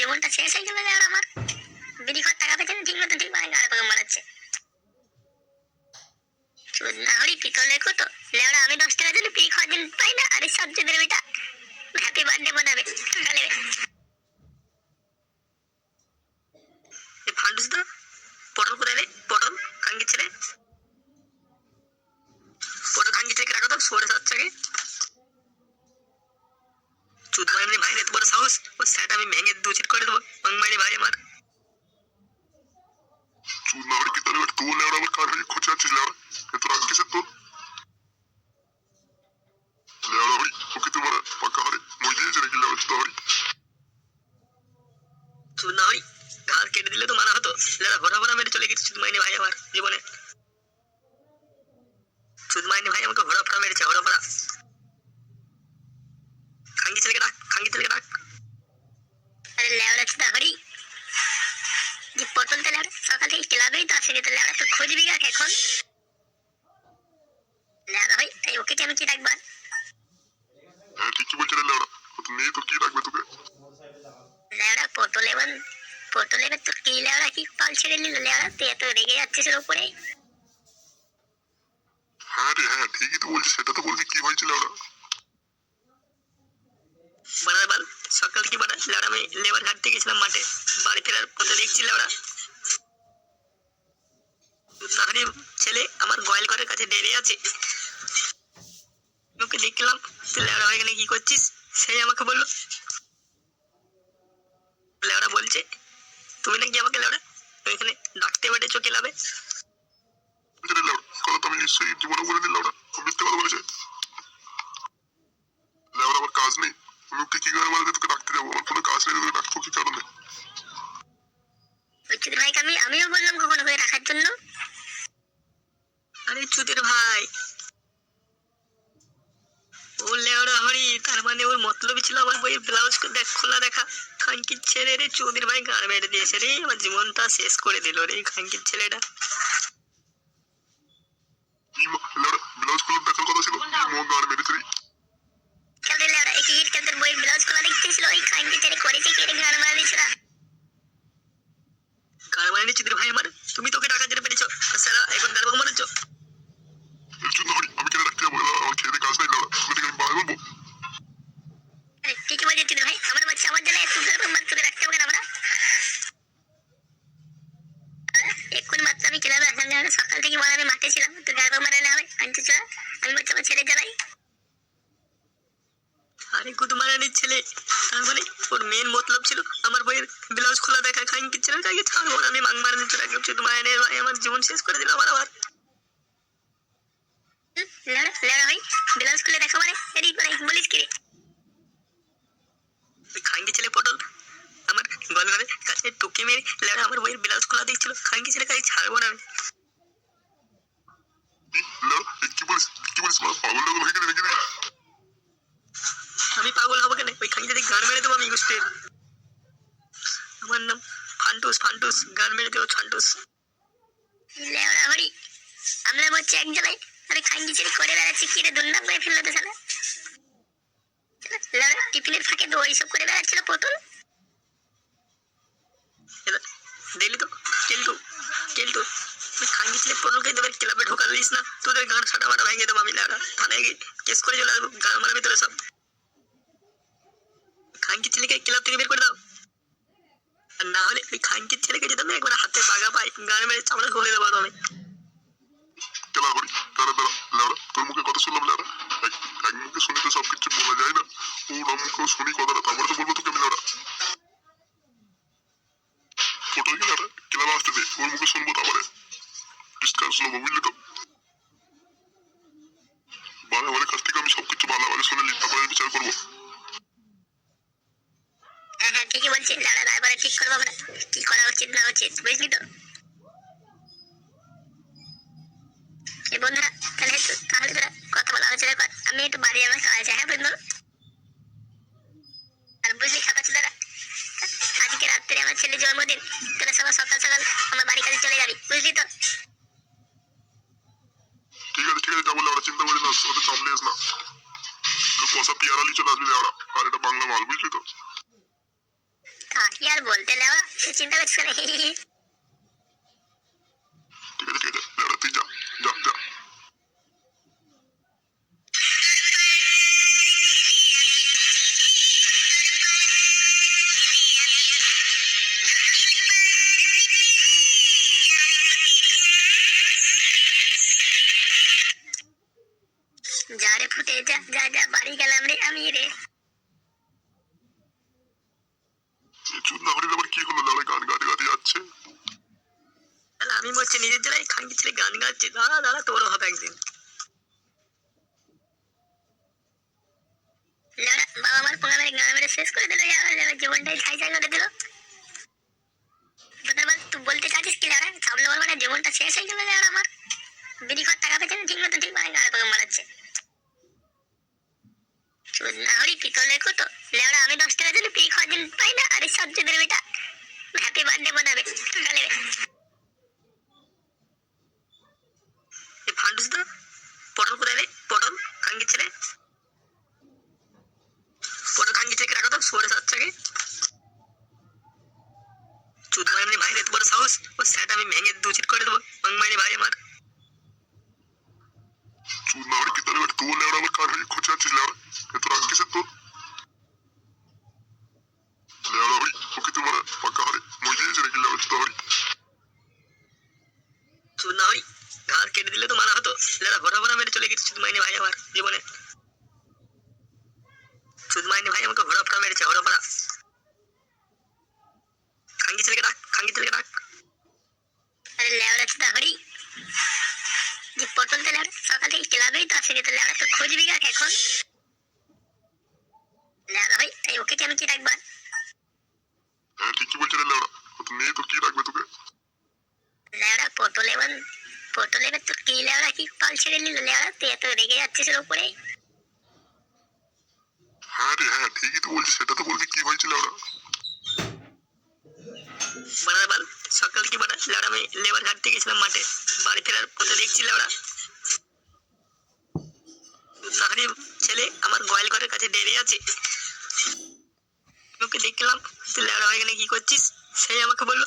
জীবনটা শেষ হয়ে লেবার আমার বিড়ি খাওয়ার টাকা পেয়েছে, ঠিক মতো ঠিক মানে গাড়ি মারাচ্ছে। না হরি পিতলের কত। আমি দশ টাকা দিলে পিড়ি খাওয়ার দিন পাই না, আরে সব চুদের বেটা হ্যাপি বার্থডে বানাবে টাকা নেবে এই ফান্ডুস দা পটল কোথায় রে পটল খাঙ্গি ছেলে পটল খাঙ্গি ছেলেকে রাখো তো সোরে সাতটাকে চুদ মারি ভাই এত বড় সাহস। ও স্যাট আমি ভেঙে দু চিট করে দেবো। মাংমারি ভাই আমার। চুল না কি তাহলে তোর লেওড়া আবার কার হয়ে খোঁজে আছিস লেওড়া এত রাগ কিসের তোর? লেওড়া হরি ওকে তোমার পাকা হারে মই দিয়েছে নাকি লেওড়া চুদা হরি চুদ না হই কেটে দিলে তো মানা হতো। লেলা ভরা ভরা মেরে চলে গেছে চুদ মাইনি ভাই আমার জীবনে চুদ মাইনি ভাই আমাকে ভরা ভরা মেরেছে ভরা ভরা খাঙ্গি ছেলেকে ডাক খাঙ্গি ছেলেকে ডাক আরে লেবড়া চুদা হরি যে পটল তো সকাল থেকে ক্লাবেই তো আসেনি তো লেবড়া তো খুঁজবি কাকে এখন লেবড়া ভাই তাই ওকে কি আমি কি রাখবার ঠিকই বলছে রে লেওড়া তো কি রাখবে তোকে লেবড়া পটল এবার পটল এবার তো কি লেবড়া কি পাল ছেড়ে নিল তুই এত রেগে যাচ্ছিস ওর উপরে হ্যাঁ রে হ্যাঁ ঠিকই তো বলছিস সেটা তো বলবি কি হয়েছিল ওরা বানার বাল সকাল থেকে বানা লেবড়া আমি লেবার ঘাটতে গেছিলাম মাঠে। বাড়ি ফেরার পথে দেখছি লেবড়া নাহারি ছেলে আমার গোয়াল ঘরের কাছে ডেরে আছে। ওকে দেখলাম লেবড়া এখানে কি করছিস? সেই আমাকে বলল লেবড়া বলছে, তুমি নাকি আমাকে লেবড়া এখানে ডাকতে বেটে চোখে লাবে আমি নিশ্চয়ই জীবনে বলে দিল লেওড়া মিথ্যে কথা বলেছে। আমার কাজ নেই। ওকে কি করে মারাতে তোকে ডাকতে যাব? আমার কোনো কাজ নেই তোকে ডাকবো কি কারণে ওই ভাইকে আমি আমিও বললাম কখনো করে রাখার জন্য। আরে চুদের ভাই। ও লেওড়া হরি তার মানে ওর মতলবই ছিল আমার বইয়ের ব্লাউজ দেখ খোলা দেখা। খানকির ছেলে রে চৌধুরী ভাই গান মেরে দিয়েছে রে। আমার জীবনটা শেষ করে দিল রে খানকির ছেলেটা। ব্লাউজ খুলে দেখার কথা ছিল? গান মেরেছে রে খেলতে লেবড়া এই হিট খেলতে বইয়ের ব্লাউজ খোলা দেখতেছিল ওই খাইনকে ছেড়ে করেছে কি রে গান মারা দিয়েছিল গান মারেনি চৌধুরী ভাই আমার তুমি তোকে টাকা দিতে পেরেছ আর স্যারা এখন গান মারেছ চুদ না হরি আমি কেন ডাকতে যাব লেওড়া? আমার খেয়ে দিয়ে কাজ নেই লেওড়া তোকে দেখে আমি বাড়াই বলব আরে ঠিকই বলছিস চুদি ভাই আমার বাচ্চা আমার জন্য একটু করে মার তোকে রাখতে হবে না আমরা এক্ষুনি মাত্র আমি ক্লাবে আসলাম লেবড়া সকাল থেকে বলে আমি মাঠে ছিলাম তো গাড়ি মারা না হয় আনতে চল আমি বলছি আমার ছেড়ে জ্বালাই আরে গুদ ছেলে। তার মানে ওর মেন মতলব ছিল আমার বইয়ের ব্লাউজ খোলা দেখা খানকির ছেলে তাকে ছাড়বো না আমি মাং মারানির চলে একদম ভাই আমার জীবন শেষ করে দিল আমার আবার। ভাই ব্লাউজ খুলে দেখা মানে? এদিক করে বলিস কি রে? ছেলে পটল আমার গল কাছে টুকি মেরে লেড়া আমার বইয়ের ব্লাউজ খোলা দেখছিল। খাঙ্কি ছেলে কাছে ছাড়বো না আমি। কি বলিস কি বলিস মানে পাগল টাগল হয়ে গেলে নাকি ওই খাঙ্কি গান মেরে দেবো আমি গোষ্ঠীর আমার নাম ফান্টুস ফান্টুস গান মেরে দেবো হরি আমরা বলছি এক জায়গায় আরে খাইনি ছেড়ে করে বেড়াচ্ছি কি রে দুর্নাম করে ফেলল তো শালা। টিফিনের ফাঁকে তো ওইসব করে বেড়াচ্ছিল এবার দেখলি তো কিন্তু কিন্তু ওই খাঙ্কি ছেলে পটলকে দেবে ক্লাবে ঢোকার দিস না। তোদের গান সাটা মাটা ভেঙে দেবো আমি লেড়া থানায় গিয়ে কেস করে চলে আসব গান মারার ভিতরে সব। খাঙ্কি ছেলেকে ক্লাব থেকে বের করে দাও। আর না হলে ওই খাঙ্কির ছেলেকে যদি আমি একবার হাতে বাগা পাই, গান মেরে চামড়া খুলে দেবো তোর মুখে কথা শুনলাম তো সবকিছু বলব তোকে ফটো আসতে মুখে শুনব তো? কাছ থেকে আমি সবকিছু ভালোভাবে শুনে নিই, তারপরে বিচার করব হ্যাঁ বলছি লেওড়া তারপরে ঠিক করব আমরা। কি করা উচিত না উচিত, বুঝলি তো? বন্ধুরা, তাহলে তাহলে কথা বলা, আলোচনা আমি একটু বাড়ি আমার কাজ আছে হ্যাঁ বন্ধু আর বুঝলি খাতা ছেলেরা ছেলে জন্মদিন তোরা সবাই সকাল সকাল আমার বাড়ির কাছে চলে যাবি, বুঝলি তো? ঠিক আছে ঠিক আছে, যাব লেওড়া চিন্তা করিস না ওদের চলে আসবি আর এটা বাংলা মাল, বুঝলি তা? কি আর বলতে লেওয়া সে চিন্তা করছিস না যা রে ফুটে যা যা যা, বাড়ি গেলাম রে আমি রে। হরির আবার কি হলো? লেওড়া গান গাতে গাতে যাচ্ছে। আমি বলছি নিজের জেলায় খাঙ্কি ছেলে গান গাচ্ছে। দাঁড়া দাঁড়া তোরও হবে একদিন। বাবা আমার পোঙা মেরে গান মেরে শেষ করে দিল জীবনটাই ছাই ছাই করে দিল। তুই বলতে চাচ্ছিস কি লেওড়া সামনে বল মানে জীবনটা শেষ হয়ে গেল আমার। বিড়ি খাওয়ার টাকা পেয়েছে ঠিক মতো ঠিক মানে পোঙা মারাচ্ছে। চুদ না হরি পিতলের কত লেওড়া আমি দশ টাকা পাই না। আরে সব চুদের বেটা হ্যাপি বার্থডে বানাবে। ফান্ডুস পটল কোথায় রে? পটল? খাঙ্কি ছেলে? পটল খাঙ্কি ছেলেকে রাখো তো সোরে সাতটাকে চুদ মারানি ভাই সাহস। ও স্যাট আমি ভেঙে দু চিট করে দেবো। মাংমাইনি ভাই আমার চুদ না তুই লেওড়া আবার কার হয়ে খুঁজে আছিস লেওড়া এ তোর আজকে তোর লেওড়া হরি ওকে তোমার পাকা হরে মই দিয়েছে নাকি লেওড়া চুদ হরি চুদ না হই ঘাড় কেটে দিলে তো মারা হতো লেরা ভরা ভরা মেরে চলে গেছে চুদ মাইনি ভাই আমার জীবনে চুদ মাইনি ভাই আমাকে ভরা ভরা মেরেছে ভরা ভরা খাঙ্কি ছেলেকে ডাক খাঙ্কি ছেলেকে ডাক আরে লেওড়া চুদা হরি যে পটল তো লেওড়া সকাল থেকে ক্লাবেই তো আসেনি তো লেওড়া তো খুঁজবি কাকে এখন। লেওড়া ভাই তাই ওকে কি আমি কি রাখব হ্যাঁ ঠিকই বলছে রে লেওড়া তো মেয়ে তো কি রাখবে তোকে? লেওড়া পটল এবার পটল এবার তো কি লেওড়া কি পাল ছেড়ে নিল লেওড়া তুই এত রেগে যাচ্ছিস উপরে? হ্যাঁ রে হ্যাঁ ঠিকই তো বলছিস সেটা তো বলবি কি হয়েছিল ওরা বানার বাল। সকাল থেকে বানা লেওড়া আমি লেবার ঘাটতে গেছিলাম মাঠে। বাড়ি ফেরার পথে দেখছি লেওড়া নাহারি ছেলে আমার গয়াল ঘরের কাছে ডেরে আছে। ওকে দেখলাম, তুই লেওড়া এখানে কি করছিস? সেই আমাকে বলল